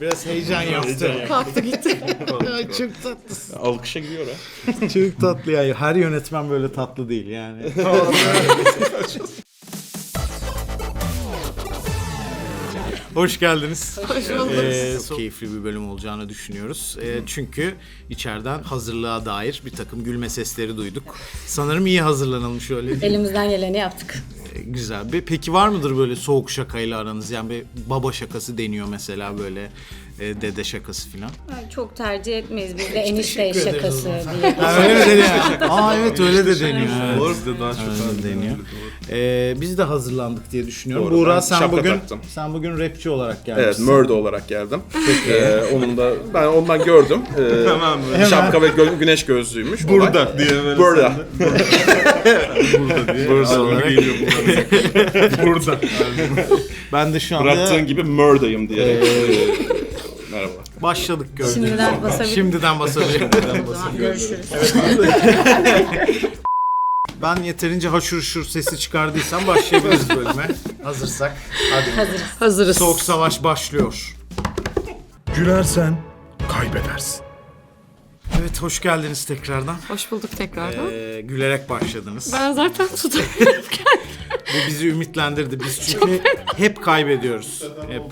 Biraz heyecan yaptı. Kalktı gitti. Çok tatlı. Alkışa gidiyor ha. Çok tatlı ya. Her yönetmen böyle tatlı değil yani. Hoş geldiniz. Hoş bulduk. Ee, çok keyifli bir bölüm olacağını düşünüyoruz. Ee, çünkü içeriden hazırlığa dair bir takım gülme sesleri duyduk. Sanırım iyi hazırlanılmış öyle değil mi? Elimizden geleni yaptık. Ee, Güzel. Bir, peki var mıdır böyle soğuk şakayla aranız? Yani bir baba şakası deniyor mesela böyle e, dede şakası falan. Çok tercih etmeyiz. Biz de enişte teşekkür ederiz şakası o diye. Ha, öyle mi deniyor? Aa evet öyle de deniyor. Evet. Doğru bizde daha çok Öyle deniyor. Ee, biz de hazırlandık diye düşünüyorum. Doğru, Buğra sen şapka bugün taktım. sen bugün rapçi olarak Evet, gelmişsin. Murdo olarak geldim. Ee, onun da ben ondan gördüm. Ee, Tamam mı? Şapka ve gö- güneş gözlüğüymüş. Burada diye böyle Burada. burada diye. Burada Sonra olarak. geliyor buradan. burada. Ben de şu anda Bıraktığın gibi Murdo'yum diyerek. Ee, Merhaba. başladık gördüğünüz Şimdiden gibi. basabilir- Şimdiden basabilirim. O zaman görüşürüz. ben yeterince haşır şur sesi çıkardıysam başlayabiliriz bölüme. Hazırsak. Hadi. Hazırız. Hazırız. Soğuk savaş başlıyor. Gülersen kaybedersin. Evet hoş geldiniz tekrardan. Hoş bulduk tekrardan. Ee, gülerek başladınız. Ben zaten tutamıyorum kendimi. Bu bizi ümitlendirdi. Biz çünkü hep kaybediyoruz. Hep.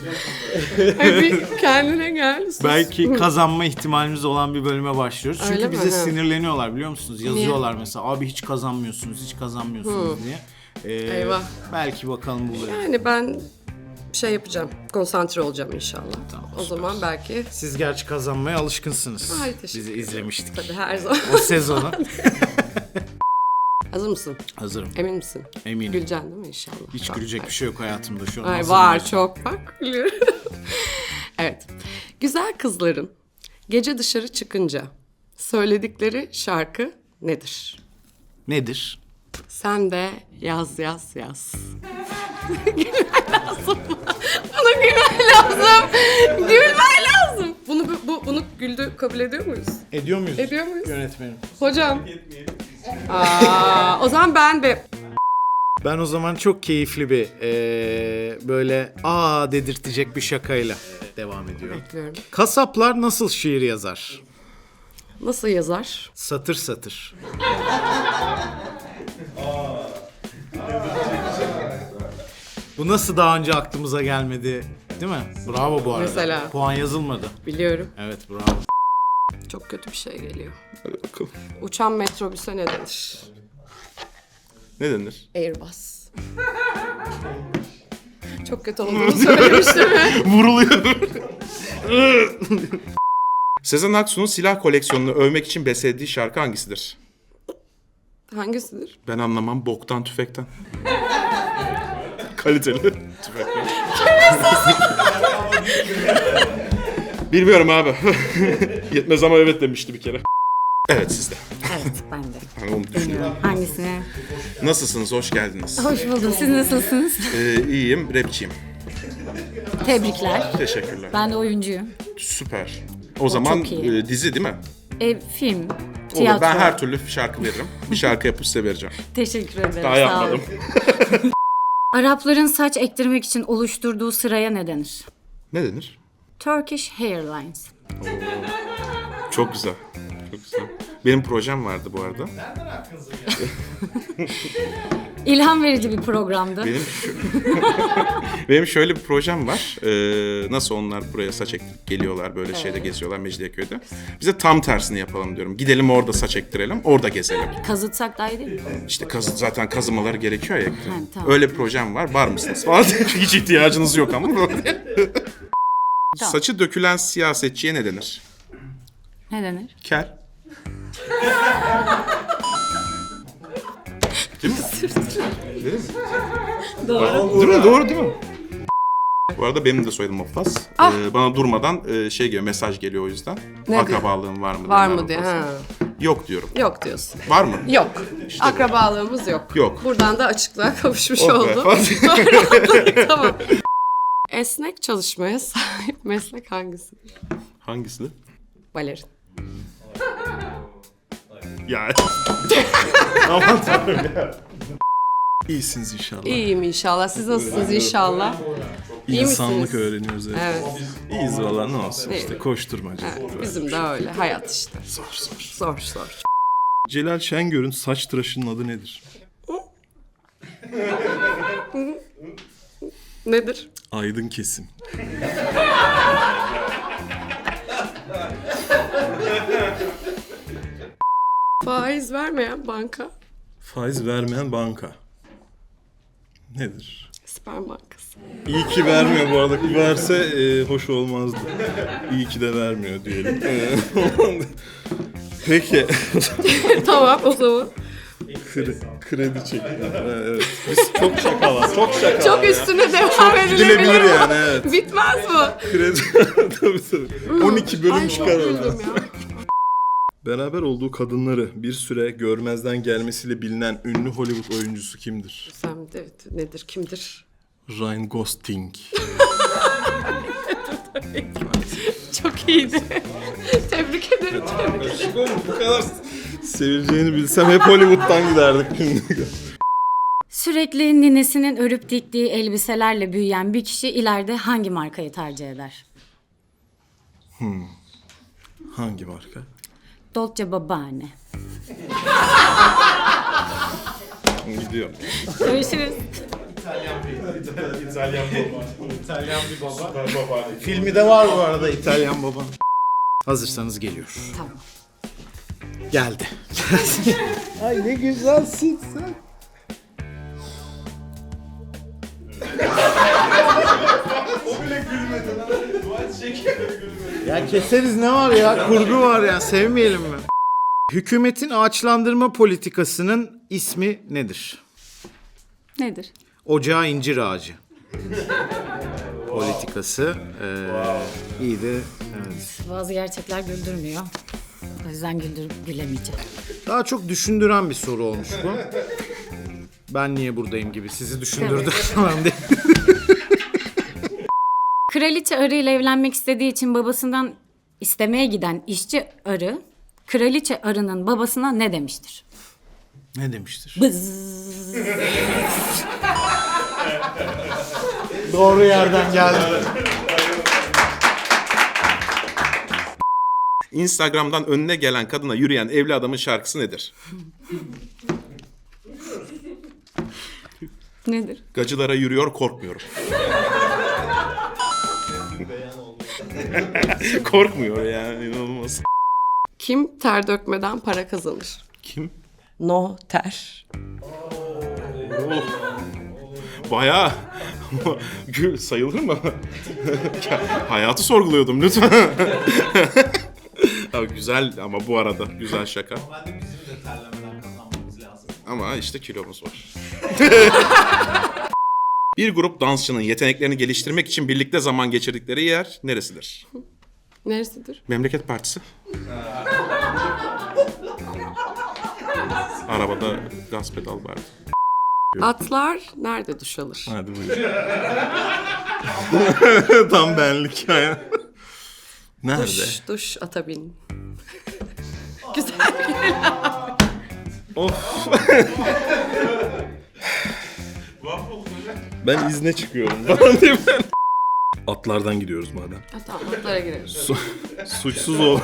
Ay, bir kendine gel. sus. Belki kazanma ihtimalimiz olan bir bölüme başlıyoruz. Çünkü Öyle mi? bize Ha. sinirleniyorlar biliyor musunuz? Yazıyorlar mesela abi hiç kazanmıyorsunuz, hiç kazanmıyorsunuz diye. Ee, Eyvah. Belki bakalım bu bölüm. Yani ben şey yapacağım. Konsantre olacağım inşallah. Tamam, o zaman belki Siz gerçi kazanmaya alışkınsınız. Ay, teşekkür Bizi izlemiştik. tabii her zaman. O sezonu. Hazır mısın? Hazırım. Emin misin? Eminim. Güleceksin değil mi inşallah? Hiç Tamam. gülecek bir şey yok hayatımda şu an. Ay Hazırım. var çok bak evet. Güzel kızların gece dışarı çıkınca söyledikleri şarkı nedir? Nedir? Sen de yaz yaz yaz. Gülmen lazım. Buna gülmen lazım. Gülmen lazım. Bunu bu, bu- bunu güldü kabul ediyor muyuz? Ediyor muyuz? Ediyor muyuz? Yönetmenim. Hocam. Aa, o zaman ben de Ben o zaman çok keyifli bir eee, böyle aa dedirtecek bir şakayla devam ediyorum. bekliyorum. Kasaplar nasıl şiir yazar? Nasıl yazar? Satır satır. Bu nasıl daha önce aklımıza gelmedi? Değil mi? Bravo bu arada. Mesela. Puan yazılmadı. Biliyorum. Evet bravo. Çok kötü bir şey geliyor. Hadi bakalım. Uçan metrobüse ne denir? Ne denir? Airbus. Çok kötü olduğunu söylemiştim. Vuruluyor. Sezen Aksu'nun silah koleksiyonunu övmek için beslediği şarkı hangisidir? Hangisidir? Ben anlamam boktan tüfekten. Kaliteli. Bilmiyorum abi. Yetmez ama evet demişti bir kere. Evet sizde. Evet ben de. Yani onu düşünüyorum. Hangisine? Nasılsınız? Hoş geldiniz. Hoş buldum. Siz nasılsınız? Ee, iyiyim, rapçiyim. Tebrikler. Teşekkürler. Ben de oyuncuyum. Süper. O zaman çok iyi. e, dizi değil mi? E, film, Olur. tiyatro. Ben her türlü şarkı veririm. Bir şarkı yapıp size vereceğim. Teşekkür ederim. Daha sağ yapmadım. Arapların saç ektirmek için oluşturduğu sıraya ne denir? Ne denir? Turkish Hairlines. Çok güzel. Çok güzel. Benim projem vardı bu arada. İlham verici bir programdı. Benim şu- Benim şöyle bir projem var. Ee, nasıl onlar buraya saç ektirip geliyorlar böyle şeyde geziyorlar Mecidiyeköy'de. Bize tam tersini yapalım diyorum. Gidelim orada saç ektirelim, orada gezelim. Kazıtsak daha iyi değil mi? İşte kazı, zaten kazımaları gerekiyor ya. tamam. Öyle bir projem var. Var mısınız? Falan. Hiç ihtiyacınız yok ama. Saçı dökülen siyasetçiye ne denir? Ne denir? Kel. Değil mi? Değil mi? Doğru. Değil mi? Doğru değil mi? Bu arada benim de soyadım Offas. Ee, bana durmadan e, şey geliyor, mesaj geliyor o yüzden. Ne Akrabalığın var mı? Var mı diye. Ha. Yok diyorum. Yok diyorsun. Var mı? Yok. Akrabalığımız yok. Yok. Buradan da açıklığa kavuşmuş Oh be. oldum. tamam. Esnek çalışmaya sahip meslek hangisi? Hangisi? Balerin. Ya. İyisiniz inşallah. İyiyim inşallah. Siz nasılsınız inşallah? İyi İnsanlık misiniz? öğreniyoruz. Evet. Evet. İyiyiz valla ne olsun İyi. işte koşturmaca. evet. Bizim de öyle. Hayat işte. Zor zor. Zor zor. Celal Şengör'ün saç tıraşının adı nedir? Nedir? Aydın kesim. Faiz vermeyen banka. Faiz vermeyen banka. Nedir? Sperm Bankası. İyi ki vermiyor bu arada. Verse e, hoş olmazdı. İyi ki de vermiyor diyelim. E, Peki. tamam o zaman. Kredi, kredi çekti. Evet. Biz çok şaka var. Çok şaka var Çok ya. üstüne devam edilebilir. Gidilebilir mi? yani evet. Bitmez bu. Kredi. tabii tabii. 12 bölüm Ay çok güldüm ya. Beraber olduğu kadınları bir süre görmezden gelmesiyle bilinen ünlü Hollywood oyuncusu kimdir? Sen de nedir kimdir? Ryan Gosling. Çok iyiydi. Tebrik ederim. Bu kadar sevileceğini bilsem hep Hollywood'dan giderdik. Sürekli ninesinin örüp diktiği elbiselerle büyüyen bir kişi ileride hangi markayı tercih eder? Hangi marka? Dolce Babaanne. Gidiyor. Görüşürüz. İtalyan bir baba. Filmi de var bu arada İtalyan baba. Hazırsanız geliyor. Tamam. Geldi. Ay ne güzelsin sen. Ya keseriz ne var ya? Kurgu var ya. Sevmeyelim mi? Hükümetin ağaçlandırma politikasının ismi nedir? Nedir? Ocağı incir ağacı. Politikası. Ee, iyi de evet. Bazı gerçekler güldürmüyor. O yüzden güldür gülemeyeceğim. Daha çok düşündüren bir soru olmuş bu. Ben niye buradayım gibi sizi düşündürdü falan diye. Kraliçe arı ile evlenmek istediği için babasından istemeye giden işçi arı, kraliçe arının babasına ne demiştir? Ne demiştir? Bız. Doğru yerden geldi. Instagram'dan önüne gelen kadına yürüyen evli adamın şarkısı nedir? Nedir? Gacılara yürüyor korkmuyorum. Korkmuyor yani inanılmaz. Kim ter dökmeden para kazanır? Kim? No ter. Bayağı Gül sayılır mı? Hayatı sorguluyordum lütfen. Abi güzel ama bu arada güzel şaka. Ama işte kilomuz var. Bir grup dansçının yeteneklerini geliştirmek için birlikte zaman geçirdikleri yer neresidir? Neresidir? Memleket Partisi. Arabada gaz pedal vardı. Atlar nerede duş alır? Hadi buyur. Tam benlik yani. Nerede? Duş, duş ata bin. Güzel. Of. Ben izne çıkıyorum falan diyeyim ben. Atlardan gidiyoruz madem. Ha, tamam atlara gireriz. Su- suçsuz ol.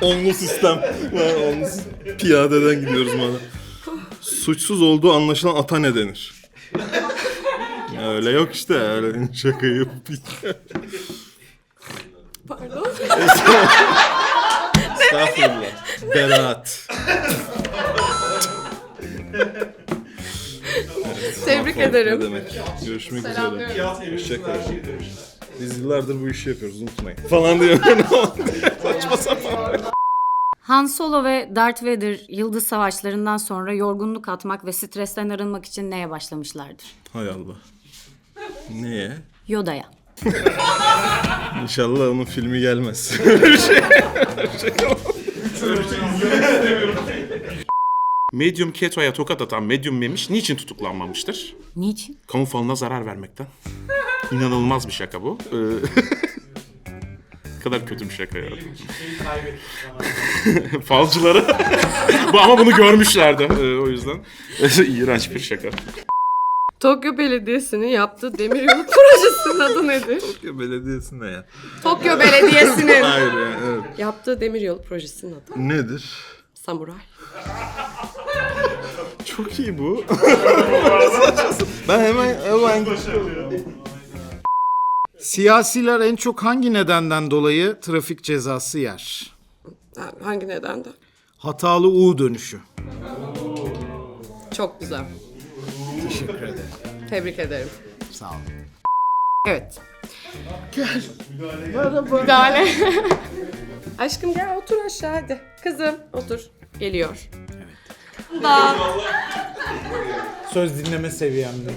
Onlu sistem. Ha, onlu s- Piyadeden gidiyoruz madem. Suçsuz olduğu anlaşılan ata ne denir? Öyle yok işte öyle şaka yapıp Pardon. Estağfurullah. Beraat. Tebrik Ne ederim. demek? Görüşmek üzere. Selamlıyorum. Hoşçakalın. Biz yıllardır bu işi yapıyoruz unutmayın. Falan diyor. Saçma sapan. Han Solo ve Darth Vader Yıldız Savaşlarından sonra yorgunluk atmak ve stresten arınmak için neye başlamışlardır? Hay Allah. Neye? Yoda'ya. İnşallah onun filmi gelmez. Medium ketoya tokat atan Medium Memiş niçin tutuklanmamıştır? Niçin? Kamu falına zarar vermekten. İnanılmaz bir şaka bu. Ee, kadar kötü bir şaka ya. Falcıları. bu ama bunu görmüşlerdi ee, o yüzden. İğrenç bir şaka. Tokyo Belediyesi'nin yaptığı demiryolu projesinin adı nedir? Tokyo Belediyesi ne ya? Tokyo Belediyesi'nin Hayır evet. yaptığı demiryolu projesinin adı. Nedir? Samuray. Çok iyi bu. ben hemen hemen Siyasiler en çok hangi nedenden dolayı trafik cezası yer? Ha, Hangi nedenden? Hatalı U dönüşü. Çok güzel. Teşekkür ederim. Tebrik ederim. Sağ olun. Evet. Gel. Müdahale. Aşkım gel otur aşağı hadi. Kızım otur. Geliyor. Evet. Da. Söz dinleme seviyemde.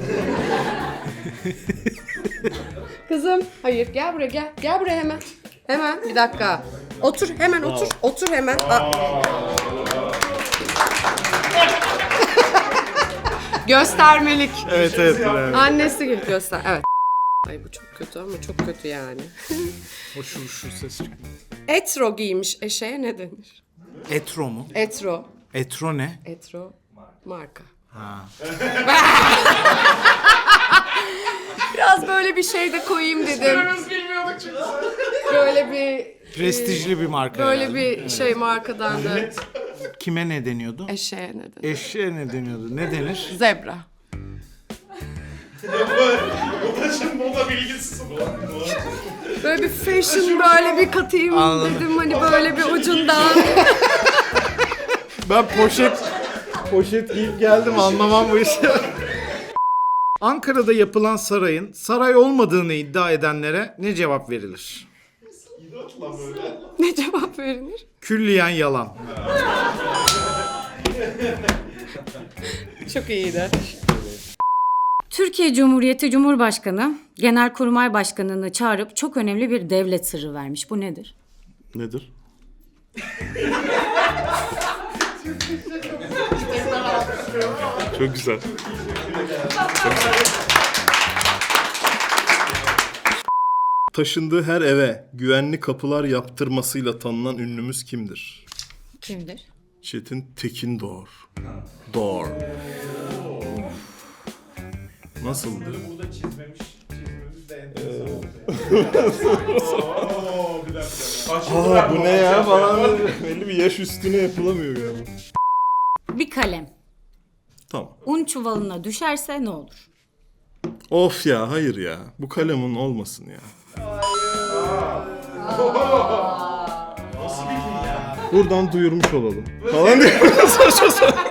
Kızım hayır gel buraya gel. Gel buraya hemen. Hemen bir dakika. Otur hemen otur. Otur hemen. Aa. Göstermelik. Evet evet. evet. Annesi gibi göster. Evet. Ay bu çok kötü ama çok kötü yani. Hoş hoş ses çıkıyor. Etro giymiş eşeğe ne denir? Etro mu? Etro. Etro ne? Etro marka. Biraz böyle bir şey de koyayım dedim. Böyle bir Prestijli bir marka böyle herhalde. bir şey markadan da Kime ne deniyordu? eşeğe ne denir? Eşeğe ne deniyordu? Ne denir? Zebra. Böyle bir fashion böyle bir katayım Anladım. dedim hani böyle bir ucundan. Ben poşet poşet giyip geldim anlamam bu işi. Ankara'da yapılan sarayın saray olmadığını iddia edenlere ne cevap verilir? ne cevap verilir? Külliyen yalan. Çok iyiydi. Türkiye Cumhuriyeti Cumhurbaşkanı Genelkurmay Başkanı'nı çağırıp çok önemli bir devlet sırrı vermiş. Bu nedir? Nedir? Çok güzel. Taşındığı her eve güvenli kapılar yaptırmasıyla tanınan ünlümüz kimdir? Kimdir? Çetin Tekin Doğur. Doğur. Nasıldı? Aa, bu ne ya falan belli bir yaş üstüne yapılamıyor galiba. Bir kalem Tamam. un çuvalına düşerse ne olur? Of ya hayır ya. Bu kalemin olmasın ya. Buradan duyurmuş olalım. Falan diye. Saçma sapan.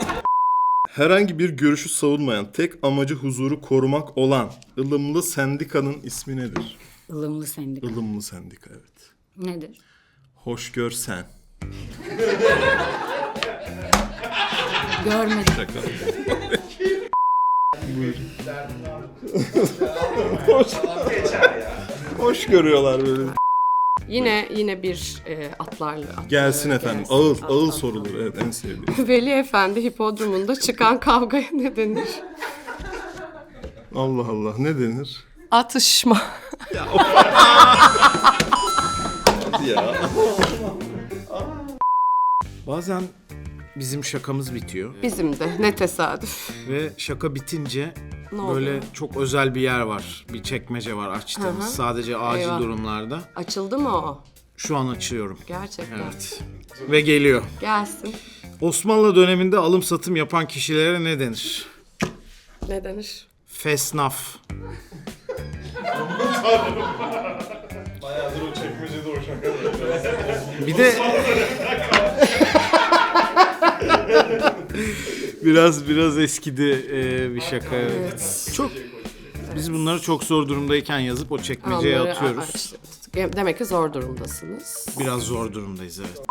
Herhangi bir görüşü savunmayan, tek amacı huzuru korumak olan ılımlı sendikanın ismi nedir? Ilımlı sendika. Ilımlı sendika evet. Nedir? Hoş gör Görmedim. Hoş görüyorlar böyle. Yine yine bir e, atlarla. atlarla Gelsin efendim. gelsin. Ağıl, ağıl at, sorulur. Evet en sevdiğim. Veli Efendi hipodromunda çıkan kavgaya ne denir? Allah Allah ne denir? Atışma. Ya. Bazen bizim şakamız bitiyor Bizim de ne tesadüf. ve şaka bitince Ne böyle oluyor? çok özel bir yer var. Bir çekmece var açtığımız. Hı hı. Sadece acil Eyvah. durumlarda. Açıldı mı o? Şu an açıyorum. Gerçekten. Evet. Ve geliyor. Gelsin. Osmanlı döneminde alım satım yapan kişilere ne denir? Ne denir? Fesnaf. Bir de biraz biraz eskidi e, bir şaka. Çok biz bunları çok zor durumdayken yazıp o çekmeceye Onları atıyoruz. aç- Demek ki zor durumdasınız. Biraz zor durumdayız evet.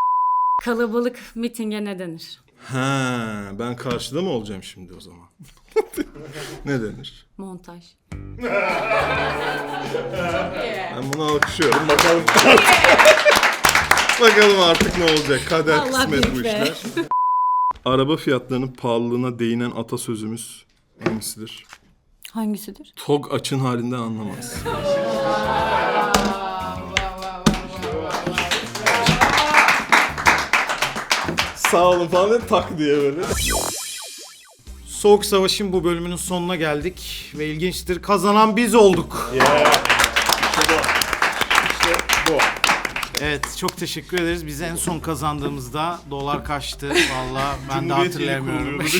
Kalabalık mitinge ne denir? Ha, ben karşıda mı olacağım şimdi o zaman? ne denir? Montaj. Ben bunu alkışlıyorum. Bakalım. Bakalım artık ne olacak. Kader Allah kısmet bu büyük be. işler. Araba fiyatlarının pahalılığına değinen atasözümüz hangisidir? Hangisidir? Tok açın halinden anlamaz. Sağ olun falan dedi, tak diye böyle. Soğuk Savaş'ın bu bölümünün sonuna geldik. Ve ilginçtir kazanan biz olduk. Evet çok teşekkür ederiz. Biz en son kazandığımızda dolar kaçtı. Valla ben de kuruluyordu.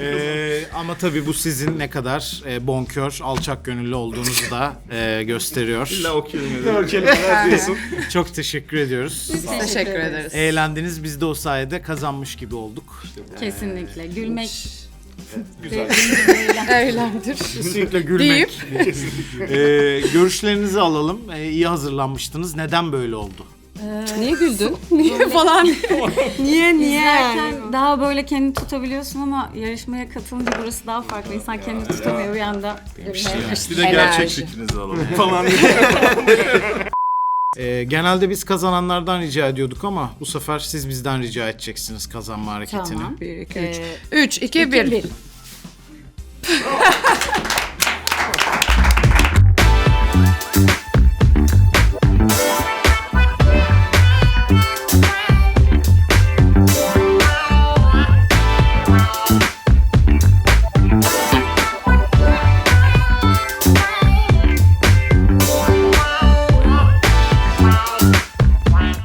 Ee, ama tabii bu sizin ne kadar e, bonkör, alçak gönüllü olduğunuzu da e, gösteriyor. İlla o kelimeleri. diyorsun. Çok teşekkür ediyoruz. Teşekkür ederiz. Eğlendiniz. Biz de o sayede kazanmış gibi olduk. Kesinlikle. Gülmek Eğlendir. Kesinlikle gülmek. Ee, görüşlerinizi alalım. Ee, iyi hazırlanmıştınız. Neden böyle oldu? Niye güldün? Niye falan? niye niye? izlerken daha böyle kendini tutabiliyorsun ama yarışmaya katılınca burası daha farklı. İnsan kendini tutamıyor bir anda. Bir de gerçek fikrinizi alalım. falan. Ee, genelde biz kazananlardan rica ediyorduk ama bu sefer siz bizden rica edeceksiniz kazanma hareketini. Tamam. 1, 2, 3. Ee, 3, 2, 1. bir.